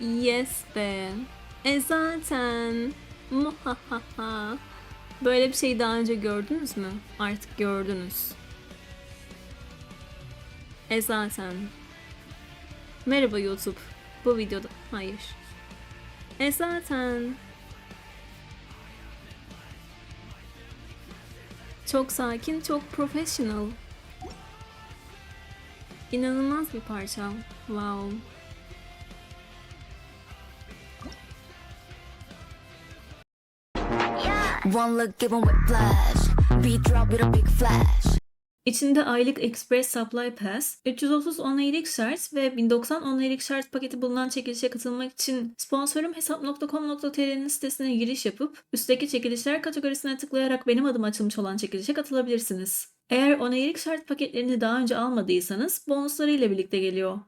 Yes be. E zaten. Böyle bir şey daha önce gördünüz mü? Artık gördünüz. E zaten. Merhaba YouTube. Bu videoda... Hayır. E zaten. Çok sakin, çok professional. İnanılmaz bir parça. Wow. One look given with flash. Beat drop with a big flash. İçinde aylık Express Supply Pass, 330 onaylık şart ve 1090 onaylık şart paketi bulunan çekilişe katılmak için sponsorum hesap.com.tr'nin sitesine giriş yapıp üstteki çekilişler kategorisine tıklayarak benim adım açılmış olan çekilişe katılabilirsiniz. Eğer onaylık şart paketlerini daha önce almadıysanız bonusları ile birlikte geliyor.